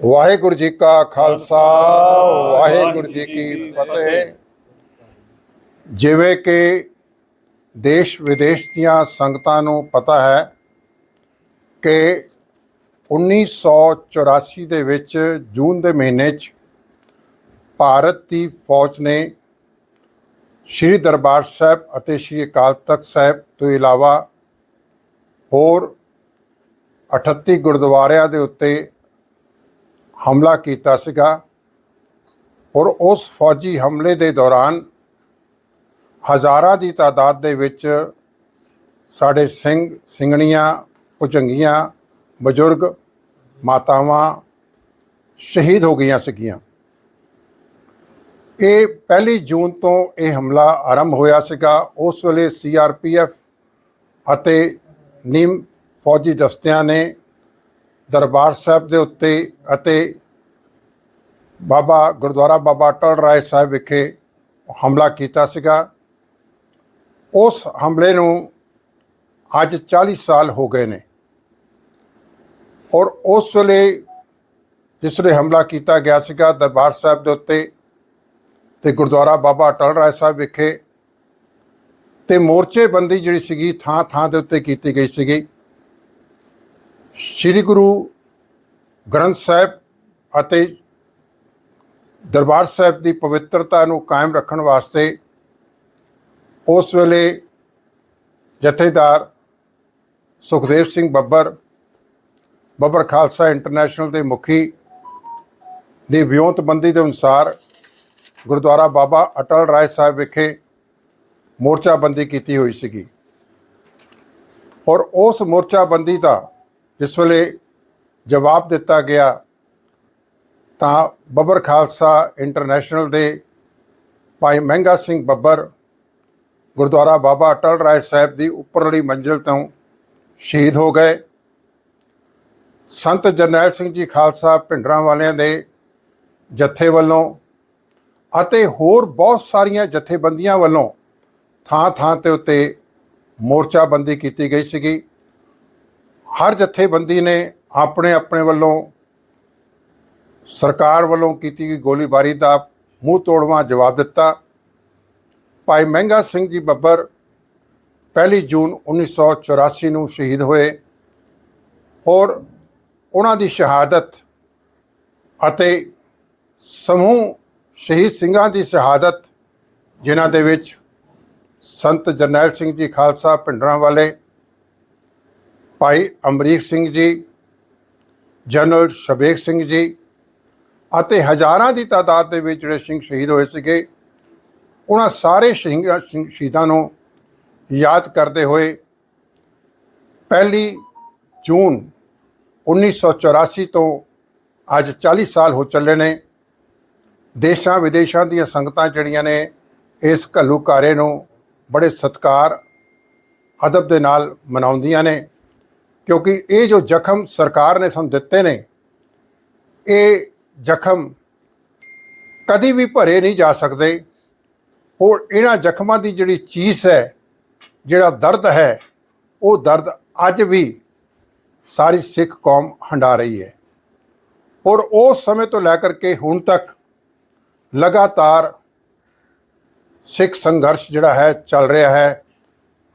ਵਾਹਿਗੁਰੂ ਜੀ ਕਾ ਖਾਲਸਾ ਵਾਹਿਗੁਰੂ ਜੀ ਕੀ ਫਤਿਹ। ਜਿਵੇਂ ਕਿ ਦੇਸ਼ ਵਿਦੇਸ਼ ਦੀਆਂ ਸੰਗਤਾਂ ਨੂੰ ਪਤਾ ਹੈ ਕਿ 1984 ਦੇ ਵਿੱਚ ਜੂਨ ਦੇ ਮਹੀਨੇ 'ਚ ਭਾਰਤ ਦੀ ਫੌਜ ਨੇ ਸ਼੍ਰੀ ਦਰਬਾਰ ਸਾਹਿਬ ਅਤੇ ਸ਼੍ਰੀ ਅਕਾਲ ਤਖਤ ਸਾਹਿਬ ਤੋਂ ਇਲਾਵਾ ਹੋਰ 38 ਗੁਰਦੁਆਰਿਆਂ ਦੇ ਉੱਤੇ ਹਮਲਾ ਕੀਤਾ ਸੀਗਾ ਔਰ ਉਸ ਫੌਜੀ ਹਮਲੇ ਦੇ ਦੌਰਾਨ ਹਜ਼ਾਰਾਂ ਦੀ ਤਾਦਾਦ ਦੇ ਵਿੱਚ ਸਾਡੇ ਸਿੰਘ, ਸਿੰਘਣੀਆਂ, ਭੁਜੰਗੀਆਂ, ਬਜ਼ੁਰਗ, ਮਾਤਾਵਾਂ ਸ਼ਹੀਦ ਹੋ ਗਈਆਂ ਸੀਗੀਆਂ। ਇਹ ਪਹਿਲੀ ਜੂਨ ਤੋਂ ਇਹ ਹਮਲਾ ਆਰੰਭ ਹੋਇਆ ਸੀਗਾ। ਉਸ ਵੇਲੇ ਸੀਆਰਪੀਐਫ ਅਤੇ ਨੀਮ ਫੌਜੀ ਦਸਤਿਆਂ ਨੇ ਦਰਬਾਰ ਸਾਹਿਬ ਦੇ ਉੱਤੇ ਅਤੇ ਬਾਬਾ ਗੁਰਦੁਆਰਾ ਬਾਬਾ ਅਟਲ ਰਾਏ ਸਾਹਿਬ ਵਿਖੇ ਹਮਲਾ ਕੀਤਾ ਸੀਗਾ। ਉਸ ਹਮਲੇ ਨੂੰ ਅੱਜ 40 ਸਾਲ ਹੋ ਗਏ ਨੇ। ਔਰ ਉਸ ਵੇਲੇ ਜਿਸ ਵੇਲੇ ਹਮਲਾ ਕੀਤਾ ਗਿਆ ਸੀਗਾ ਦਰਬਾਰ ਸਾਹਿਬ ਦੇ ਉੱਤੇ ਤੇ ਗੁਰਦੁਆਰਾ ਬਾਬਾ ਅਟਲ ਰਾਏ ਸਾਹਿਬ ਵਿਖੇ ਤੇ ਮੋਰਚੇਬੰਦੀ ਜਿਹੜੀ ਸੀਗੀ ਥਾਂ ਥਾਂ ਦੇ ਉੱਤੇ ਕੀਤੀ ਗਈ ਸੀਗੀ। ਸ੍ਰੀ ਗੁਰੂ ਗ੍ਰੰਥ ਸਾਹਿਬ ਅਤੇ ਦਰਬਾਰ ਸਾਹਿਬ ਦੀ ਪਵਿੱਤਰਤਾ ਨੂੰ ਕਾਇਮ ਰੱਖਣ ਵਾਸਤੇ ਉਸ ਵੇਲੇ ਜਥੇਦਾਰ ਸੁਖਦੇਵ ਸਿੰਘ ਬੱਬਰ ਬੱਬਰ ਖਾਲਸਾ ਇੰਟਰਨੈਸ਼ਨਲ ਦੇ ਮੁਖੀ ਦੀ ਵਿਉਂਤਬੰਦੀ ਦੇ ਅਨੁਸਾਰ ਗੁਰਦੁਆਰਾ ਬਾਬਾ ਅਟਲ ਰਾਏ ਸਾਹਿਬ ਵਿਖੇ ਮੋਰਚਾਬੰਦੀ ਕੀਤੀ ਹੋਈ ਸੀਗੀ। ਔਰ ਉਸ ਮੋਰਚਾਬੰਦੀ ਦਾ ਜਿਸ ਵੇਲੇ ਜਵਾਬ ਦਿੱਤਾ ਗਿਆ ਤਾਂ ਬੱਬਰ ਖਾਲਸਾ ਇੰਟਰਨੈਸ਼ਨਲ ਦੇ ਭਾਈ ਮਹਿੰਗਾ ਸਿੰਘ ਬੱਬਰ, ਗੁਰਦੁਆਰਾ ਬਾਬਾ ਅਟਲ ਰਾਏ ਸਾਹਿਬ ਦੀ ਉੱਪਰਲੀ ਮੰਜ਼ਿਲ ਤੋਂ ਸ਼ਹੀਦ ਹੋ ਗਏ। ਸੰਤ ਜਰਨੈਲ ਸਿੰਘ ਜੀ ਖਾਲਸਾ ਭਿੰਡਰਾਂ ਵਾਲਿਆਂ ਦੇ ਜਥੇ ਵੱਲੋਂ ਅਤੇ ਹੋਰ ਬਹੁਤ ਸਾਰੀਆਂ ਜਥੇਬੰਦੀਆਂ ਵੱਲੋਂ ਥਾਂ ਥਾਂ ਤੇ ਉੱਤੇ ਮੋਰਚਾਬੰਦੀ ਕੀਤੀ ਗਈ ਸੀਗੀ। ਹਰ ਜਥੇਬੰਦੀ ਨੇ ਆਪਣੇ ਆਪਣੇ ਵੱਲੋਂ ਸਰਕਾਰ ਵੱਲੋਂ ਕੀਤੀ ਗਈ ਗੋਲੀਬਾਰੀ ਦਾ ਮੂੰਹ ਤੋੜਵਾ ਜਵਾਬ ਦਿੱਤਾ। ਭਾਈ ਮਹਿੰਗਾ ਸਿੰਘ ਜੀ ਬੱਬਰ ਪਹਿਲੀ ਜੂਨ 1984 ਨੂੰ ਸ਼ਹੀਦ ਹੋਏ ਔਰ ਉਹਨਾਂ ਦੀ ਸ਼ਹਾਦਤ ਅਤੇ ਸਮੂਹ ਸ਼ਹੀਦ ਸਿੰਘਾਂ ਦੀ ਸ਼ਹਾਦਤ, ਜਿਨ੍ਹਾਂ ਦੇ ਵਿੱਚ ਸੰਤ ਜਰਨੈਲ ਸਿੰਘ ਜੀ ਖਾਲਸਾ ਪਿੰਡਰਾਂ ਵਾਲੇ ਭਾਈ ਅਮਰੀਕ ਸਿੰਘ ਜੀ, ਜਨਰਲ ਸ਼ਬੇਕ ਸਿੰਘ ਜੀ ਅਤੇ ਹਜ਼ਾਰਾਂ ਦੀ ਤਾਦਾਦ ਦੇ ਵਿੱਚ ਜਿਹੜੇ ਸਿੰਘ ਸ਼ਹੀਦ ਹੋਏ ਸੀਗੇ, ਉਹਨਾਂ ਸਾਰੇ ਸ਼ਹੀਦਾਂ ਸਿੰਘ- ਸ਼ਹੀਦਾਂ ਨੂੰ ਯਾਦ ਕਰਦੇ ਹੋਏ ਪਹਿਲੀ ਜੂਨ 1984 ਤੋਂ ਅੱਜ 40 ਸਾਲ ਹੋ ਚੱਲੇ ਨੇ। ਦੇਸ਼ਾਂ ਵਿਦੇਸ਼ਾਂ ਦੀਆਂ ਸੰਗਤਾਂ ਜਿਹੜੀਆਂ ਨੇ ਇਸ ਘੱਲੂਘਾਰੇ ਨੂੰ ਬੜੇ ਸਤਕਾਰ, ਅਦਬ ਦੇ ਨਾਲ ਮਨਾਉਂਦੀਆਂ ਨੇ। ਕਿਉਂਕਿ ਇਹ ਜੋ ਜ਼ਖਮ ਸਰਕਾਰ ਨੇ ਸਾਨੂੰ ਦਿੱਤੇ ਨੇ, ਇਹ ਜ਼ਖਮ ਕਦੀ ਵੀ ਭਰੇ ਨਹੀਂ ਜਾ ਸਕਦੇ। ਔਰ ਇਹਨਾਂ ਜ਼ਖਮਾਂ ਦੀ ਜਿਹੜੀ ਚੀਜ਼ ਹੈ, ਜਿਹੜਾ ਦਰਦ ਹੈ, ਉਹ ਦਰਦ ਅੱਜ ਵੀ ਸਾਰੀ ਸਿੱਖ ਕੌਮ ਹੰਡਾ ਰਹੀ ਹੈ। ਔਰ ਉਸ ਸਮੇਂ ਤੋਂ ਲੈ ਕਰਕੇ ਹੁਣ ਤੱਕ ਲਗਾਤਾਰ ਸਿੱਖ ਸੰਘਰਸ਼ ਜਿਹੜਾ ਹੈ, ਚੱਲ ਰਿਹਾ ਹੈ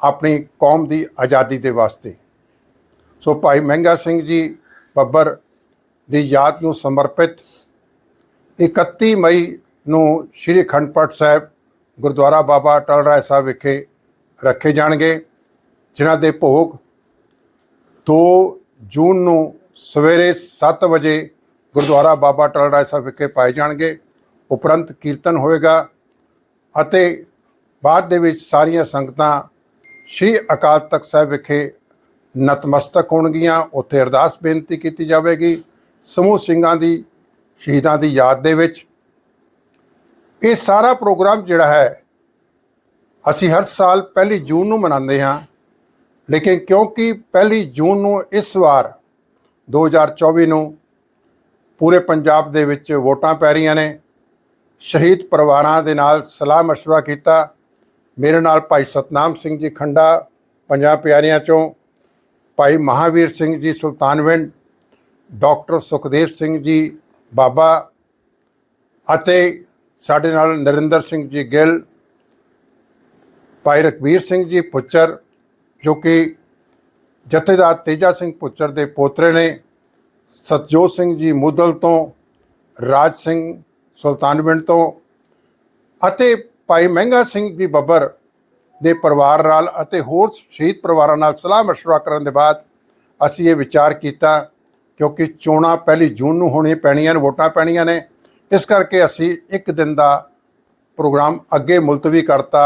ਆਪਣੀ ਕੌਮ ਦੀ ਆਜ਼ਾਦੀ ਦੇ ਵਾਸਤੇ। ਸੋ ਭਾਈ ਮਹਿੰਗਾ ਸਿੰਘ ਜੀ ਬੱਬਰ ਦੀ ਯਾਦ ਨੂੰ ਸਮਰਪਿਤ 31 ਮਈ ਨੂੰ ਸ਼੍ਰੀ ਖੰਡਪਟ ਸਾਹਿਬ ਗੁਰਦੁਆਰਾ ਬਾਬਾ ਅਟਲ ਰਾਏ ਸਾਹਿਬ ਵਿਖੇ ਰੱਖੇ ਜਾਣਗੇ, ਜਿਨ੍ਹਾਂ ਦੇ ਭੋਗ 2 ਜੂਨ ਨੂੰ ਸਵੇਰੇ 7 ਵਜੇ ਗੁਰਦੁਆਰਾ ਬਾਬਾ ਅਟਲ ਰਾਏ ਸਾਹਿਬ ਵਿਖੇ ਪਾਏ ਜਾਣਗੇ। ਉਪਰੰਤ ਕੀਰਤਨ ਹੋਵੇਗਾ ਅਤੇ ਬਾਅਦ ਦੇ ਵਿੱਚ ਸਾਰੀਆਂ ਸੰਗਤਾਂ ਸ਼੍ਰੀ ਅਕਾਲ ਤਖਤ ਸਾਹਿਬ ਵਿਖੇ ਨਤਮਸਤਕ ਹੋਣਗੀਆਂ ਉੱਥੇ ਅਰਦਾਸ ਬੇਨਤੀ ਕੀਤੀ ਜਾਵੇਗੀ ਸਮੂਹ ਸਿੰਘਾਂ ਦੀ ਸ਼ਹੀਦਾਂ ਦੀ ਯਾਦ ਦੇ ਵਿੱਚ ਇਹ ਸਾਰਾ ਪ੍ਰੋਗਰਾਮ ਜਿਹੜਾ ਹੈ ਅਸੀਂ ਹਰ ਸਾਲ ਪਹਿਲੀ ਜੂਨ ਨੂੰ ਮਨਾਉਂਦੇ ਹਾਂ ਲੇਕਿਨ ਕਿਉਂਕਿ ਪਹਿਲੀ ਜੂਨ ਨੂੰ ਇਸ ਵਾਰ 2024 ਨੂੰ ਪੂਰੇ ਪੰਜਾਬ ਦੇ ਵਿੱਚ ਵੋਟਾਂ ਪੈ ਰਹੀਆਂ ਨੇ ਸ਼ਹੀਦ ਪਰਿਵਾਰਾਂ ਦੇ ਨਾਲ ਸਲਾਹ مشورہ ਕੀਤਾ ਮੇਰੇ ਨਾਲ ਭਾਈ ਸਤਨਾਮ ਸਿੰਘ ਜੀ ਖੰਡਾ ਪੰਜਾਂ ਪਿਆਰਿਆਂ ਚੋਂ ਭਾਈ ਮਹਾਵੀਰ ਸਿੰਘ ਜੀ ਸੁਲਤਾਨਵਿੰਡ ਡਾਕਟਰ ਸੁਖਦੇਵ ਸਿੰਘ ਜੀ, ਬਾਬਾ ਅਤੇ ਸਾਡੇ ਨਾਲ ਨਰਿੰਦਰ ਸਿੰਘ ਜੀ ਗਿੱਲ, ਭਾਈ ਰਕਬੀਰ ਸਿੰਘ ਜੀ ਪੁੱਚਰ ਜੋ ਕਿ ਜਥੇਦਾਰ ਤੇਜਾ ਸਿੰਘ ਪੁੱਚਰ ਦੇ ਪੋਤਰੇ ਨੇ, ਸਤਜੋਤ ਸਿੰਘ ਜੀ ਮੁਦਲ ਤੋਂ, ਰਾਜ ਸਿੰਘ ਸੁਲਤਾਨਵਿੰਡ ਤੋਂ ਅਤੇ ਭਾਈ ਮਹਿੰਗਾ ਸਿੰਘ ਜੀ ਬੱਬਰ ਦੇ ਪਰਿਵਾਰ ਨਾਲ ਅਤੇ ਹੋਰ ਸ਼ਹੀਦ ਪਰਿਵਾਰਾਂ ਨਾਲ ਸਲਾਹ ਮਸ਼ਵਰਾ ਕਰਨ ਦੇ ਬਾਅਦ ਅਸੀਂ ਇਹ ਵਿਚਾਰ ਕੀਤਾ, ਕਿਉਂਕਿ ਚੋਣਾਂ ਪਹਿਲੀ ਜੂਨ ਨੂੰ ਹੋਣੀ ਪੈਣੀਆਂ ਨੇ, ਵੋਟਾਂ ਪੈਣੀਆਂ ਨੇ। ਇਸ ਕਰਕੇ ਅਸੀਂ ਇੱਕ ਦਿਨ ਦਾ ਪ੍ਰੋਗਰਾਮ ਅੱਗੇ ਮੁਲਤਵੀ ਕਰਤਾ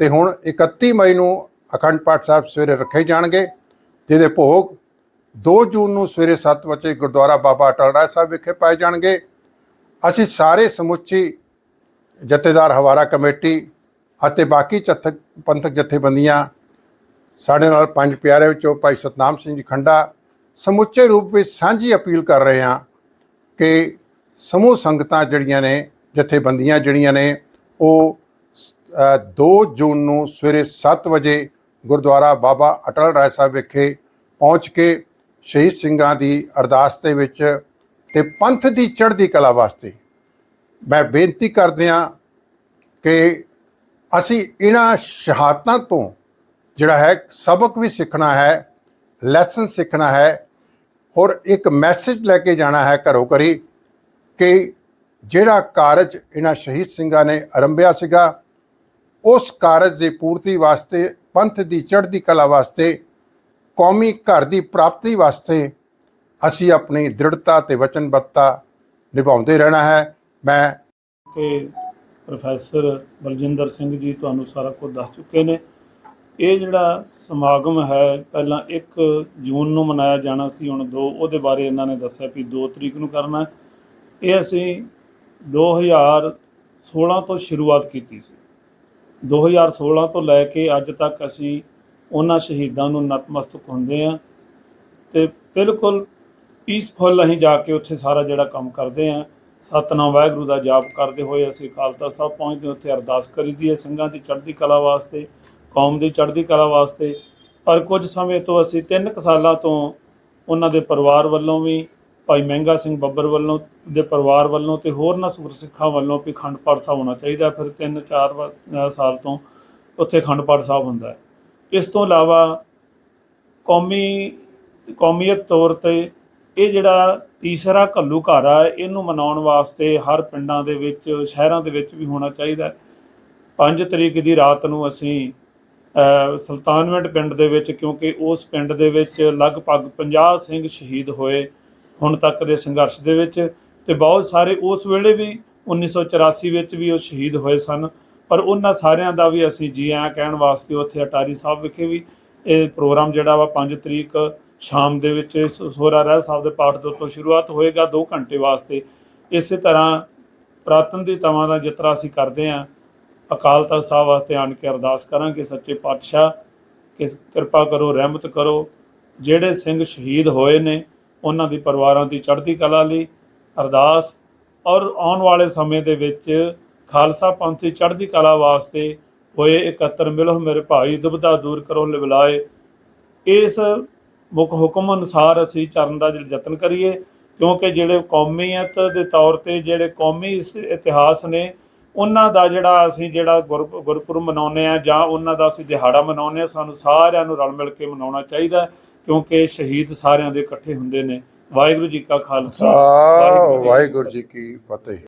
ਤੇ ਹੁਣ 31 ਮਈ ਨੂੰ ਅਖੰਡ ਪਾਠ ਸਾਹਿਬ ਸਵੇਰੇ ਰੱਖੇ ਜਾਣਗੇ, ਜਿਹਦੇ ਭੋਗ 2 ਜੂਨ ਨੂੰ ਸਵੇਰੇ 7 ਵਜੇ ਗੁਰਦੁਆਰਾ ਬਾਬਾ ਅਟਲ ਰਾਏ ਸਾਹਿਬ ਵਿਖੇ ਪਾਏ ਜਾਣਗੇ। ਅਸੀਂ ਸਾਰੇ ਸਮੁੱਚੀ ਜਥੇਦਾਰ ਹਵਾਰਾ ਕਮੇਟੀ ਅਤੇ ਬਾਕੀ ਜਥ, ਪੰਥਕ ਜਥੇਬੰਦੀਆਂ ਸਾਡੇ ਨਾਲ ਪੰਜ ਪਿਆਰੇ ਵਿੱਚੋਂ ਭਾਈ ਸਤਨਾਮ ਸਿੰਘ ਜੀ ਖੰਡਾ ਸਮੁੱਚੇ ਰੂਪ ਵਿੱਚ ਸਾਂਝੀ ਅਪੀਲ ਕਰ ਰਹੇ ਹਾਂ ਕਿ ਸਮੂਹ ਸੰਗਤਾਂ ਜਿਹੜੀਆਂ ਨੇ, ਜਥੇਬੰਦੀਆਂ ਜਿਹੜੀਆਂ ਨੇ, ਉਹ 2 ਜੂਨ ਨੂੰ ਸਵੇਰੇ 7 ਵਜੇ ਗੁਰਦੁਆਰਾ ਬਾਬਾ ਅਟਲ ਰਾਏ ਸਾਹਿਬ ਵਿਖੇ ਪਹੁੰਚ ਕੇ ਸ਼ਹੀਦ ਸਿੰਘਾਂ ਦੀ ਅਰਦਾਸ ਦੇ ਵਿੱਚ ਤੇ ਪੰਥ ਦੀ ਚੜ੍ਹਦੀ ਕਲਾ ਵਾਸਤੇ ਮੈਂ ਬੇਨਤੀ ਕਰਦੇ ਹਾਂ ਕਿ ਅਸੀਂ ਇਹਨਾਂ ਸ਼ਹਾਦਤਾਂ ਤੋਂ ਜਿਹੜਾ ਹੈ, ਸਬਕ ਵੀ ਸਿੱਖਣਾ ਹੈ ਲੈਸਨ ਸਿੱਖਣਾ ਹੈ, ਔਰ ਇੱਕ ਮੈਸੇਜ ਲੈ ਕੇ ਜਾਣਾ ਹੈ ਘਰੋਂ ਘਰੀ ਕਿ ਜਿਹੜਾ ਕਾਰਜ ਇਹਨਾਂ ਸ਼ਹੀਦ ਸਿੰਘਾਂ ਨੇ ਆਰੰਭਿਆ ਸੀਗਾ, ਉਸ ਕਾਰਜ ਦੀ ਪੂਰਤੀ ਵਾਸਤੇ, ਪੰਥ ਦੀ ਚੜ੍ਹਦੀ ਕਲਾ ਵਾਸਤੇ, ਕੌਮੀ ਘਰ ਦੀ ਪ੍ਰਾਪਤੀ ਵਾਸਤੇ ਅਸੀਂ ਆਪਣੀ ਦ੍ਰਿੜਤਾ ਤੇ ਵਚਨਬੱਧਤਾ ਨਿਭਾਉਂਦੇ ਰਹਿਣਾ ਹੈ। ਮੈਂ ਪ੍ਰੋਫੈਸਰ ਬਲਜਿੰਦਰ ਸਿੰਘ ਜੀ ਤੁਹਾਨੂੰ ਸਾਰਾ ਕੁਝ ਦੱਸ ਚੁੱਕੇ ਨੇ। ਇਹ ਜਿਹੜਾ ਸਮਾਗਮ ਹੈ, ਪਹਿਲਾਂ 1 ਜੂਨ ਨੂੰ ਮਨਾਇਆ ਜਾਣਾ ਸੀ, ਹੁਣ 2 ਉਹਦੇ ਬਾਰੇ ਇਹਨਾਂ ਨੇ ਦੱਸਿਆ ਵੀ 2 ਤਰੀਕ ਨੂੰ ਕਰਨਾ ਇਹ ਅਸੀਂ 2016 ਤੋਂ ਸ਼ੁਰੂਆਤ ਕੀਤੀ ਸੀ। 2016 ਤੋਂ ਲੈ ਕੇ ਅੱਜ ਤੱਕ ਅਸੀਂ ਉਹਨਾਂ ਸ਼ਹੀਦਾਂ ਨੂੰ ਨਤਮਸਤਕ ਹੁੰਦੇ ਆ ਤੇ ਬਿਲਕੁਲ ਪੀਸਫੁਲ ਅਸੀਂ ਜਾ ਕੇ ਉੱਥੇ ਸਾਰਾ ਜਿਹੜਾ ਕੰਮ ਕਰਦੇ ਆ ਸਤਨਾਮ ਵਾਹਿਗੁਰੂ ਦਾ ਜਾਪ ਕਰਦੇ ਹੋਏ ਅਸੀਂ ਖਾਲਸਾ ਸਾਹਿਬ ਪਹੁੰਚਦੇ ਉੱਥੇ ਅਰਦਾਸ ਕਰੀਦੀ ਹੈ ਸਿੰਘਾਂ ਦੀ ਚੜ੍ਹਦੀ ਕਲਾ ਵਾਸਤੇ ਕੌਮ ਦੀ ਚੜ੍ਹਦੀ ਕਲਾ ਵਾਸਤੇ। ਪਰ ਕੁਝ ਸਮੇਂ ਤੋਂ ਅਸੀਂ ਤਿੰਨ ਕੁ ਸਾਲਾਂ ਤੋਂ ਉਹਨਾਂ ਦੇ ਪਰਿਵਾਰ ਵੱਲੋਂ ਵੀ ਭਾਈ ਮਹਿੰਗਾ ਸਿੰਘ ਬੱਬਰ ਵੱਲੋਂ ਦੇ ਪਰਿਵਾਰ ਵੱਲੋਂ ਤੇ ਹੋਰਨਾਂ ਗੁਰਸਿੱਖਾਂ ਵੱਲੋਂ ਵੀ ਖੰਡ ਪਾਠ ਸਾਹਿਬ ਹੋਣਾ ਚਾਹੀਦਾ ਫਿਰ ਤਿੰਨ ਚਾਰ ਵਾ- ਅ, ਸਾਲ ਤੋਂ ਉੱਥੇ ਖੰਡ ਪਾਠ ਸਾਹਿਬ ਹੁੰਦਾ ਹੈ। ਇਸ ਤੋਂ ਇਲਾਵਾ ਕੌਮੀ ਕੌਮੀਅਤ ਤੌਰ ਤੇ ਇਹ ਜਿਹੜਾ ਤੀਸਰਾ ਘੱਲੂ ਘਰ ਆ ਇਹਨੂੰ ਮਨਾਉਣ ਵਾਸਤੇ ਹਰ ਪਿੰਡਾਂ ਦੇ ਵਿੱਚ ਸ਼ਹਿਰਾਂ ਦੇ ਵਿੱਚ ਵੀ ਹੋਣਾ ਚਾਹੀਦਾ ਹੈ। 5 ਤਰੀਕ ਦੀ ਰਾਤ ਨੂੰ ਅਸੀਂ ਅ, ਸੁਲਤਾਨਵਿੰਡ ਪਿੰਡ ਦੇ ਵਿੱਚ ਕਿਉਂਕਿ ਉਸ ਪਿੰਡ ਦੇ ਵਿੱਚ ਲਗਭਗ 50 ਸਿੰਘ ਸ਼ਹੀਦ ਹੋਏ ਹੁਣ ਤੱਕ ਦੇ ਸੰਘਰਸ਼ ਦੇ ਵਿੱਚ ਤੇ ਬਹੁਤ ਸਾਰੇ ਉਸ ਵੇਲੇ ਵੀ 1984 ਵਿੱਚ ਵੀ ਉਹ ਸ਼ਹੀਦ ਹੋਏ ਸਨ। ਪਰ ਉਹਨਾਂ ਸਾਰਿਆਂ ਦਾ ਵੀ ਅਸੀਂ ਜੀ ਆਇਆਂ ਕਹਿਣ ਵਾਸਤੇ ਉੱਥੇ ਅਟਾਰੀ ਸਾਹਿਬ ਵਿਖੇ ਵੀ ਇਹ ਪ੍ਰੋਗਰਾਮ ਜਿਹੜਾ ਵਾ 5 ਤਰੀਕ ਸ਼ਾਮ ਦੇ ਵਿੱਚ ਸੋਹਰਾ ਰਹਿ ਸਾਹਿਬ ਦੇ ਪਾਠ ਦੇ ਤੋਂ ਸ਼ੁਰੂਆਤ ਹੋਏਗਾ 2 ਘੰਟੇ ਵਾਸਤੇ। ਇਸੇ ਤਰ੍ਹਾਂ ਪ੍ਰਾਤਨ ਦੀ ਤਵਾਂ ਦਾ ਜਿਤਰਾ ਅਸੀਂ ਕਰਦੇ ਆਂ ਅਕਾਲ ਤਖਤ ਸਾਹਿਬ ਵਾਸਤੇ ਆਣ ਕੇ ਅਰਦਾਸ ਕਰਾਂਗੇ, ਸੱਚੇ ਪਾਤਸ਼ਾਹ, ਕਿ ਕਿਰਪਾ ਕਰੋ, ਰਹਿਮਤ ਕਰੋ। ਜਿਹੜੇ ਸਿੰਘ ਸ਼ਹੀਦ ਹੋਏ ਨੇ, ਉਹਨਾਂ ਦੀ ਪਰਿਵਾਰਾਂ ਦੀ ਚੜ੍ਹਦੀ ਕਲਾ ਲਈ ਅਰਦਾਸ ਔਰ ਆਉਣ ਵਾਲੇ ਸਮੇਂ ਦੇ ਵਿੱਚ ਖਾਲਸਾ ਪੰਥ ਦੀ ਚੜ੍ਹਦੀ ਕਲਾ ਵਾਸਤੇ ਹੋਏ ਇਕੱਤਰ ਮਿਲੋ ਮੇਰੇ ਭਾਈ ਦੁਬਦਾ ਦੂਰ ਕਰੋ, ਲਿਵਲਾਏ। ਇਸ ਮੁੱਖ ਹੁਕਮ ਅਨੁਸਾਰ ਅਸੀਂ ਚਰਨ ਦਾ ਯਤਨ ਕਰੀਏ ਕਿਉਂਕਿ ਜਿਹੜੇ ਕੌਮੀਅਤ ਦੇ ਤੌਰ ਤੇ ਜਿਹੜੇ ਕੌਮੀ ਇਤਿਹਾਸ ਨੇ ਉਹਨਾਂ ਦਾ ਜਿਹੜਾ ਅਸੀਂ ਜਿਹੜਾ ਗੁਰ- ਗੁਰਪੁਰਬ ਮਨਾਉਂਦੇ ਆ ਜਾਂ ਉਹਨਾਂ ਦਾ ਅਸੀਂ ਦਿਹਾੜਾ ਮਨਾਉਂਦੇ ਆ ਸਾਨੂੰ ਸਾਰਿਆਂ ਨੂੰ ਰਲ ਮਿਲ ਕੇ ਮਨਾਉਣਾ ਚਾਹੀਦਾ ਕਿਉਂਕਿ ਸ਼ਹੀਦ ਸਾਰਿਆਂ ਦੇ ਇਕੱਠੇ ਹੁੰਦੇ ਨੇ। ਵਾਹਿਗੁਰੂ ਜੀ ਕਾ ਖਾਲਸਾ ਵਾਹਿਗੁਰੂ ਜੀ ਕੀ ਫਤਿਹ।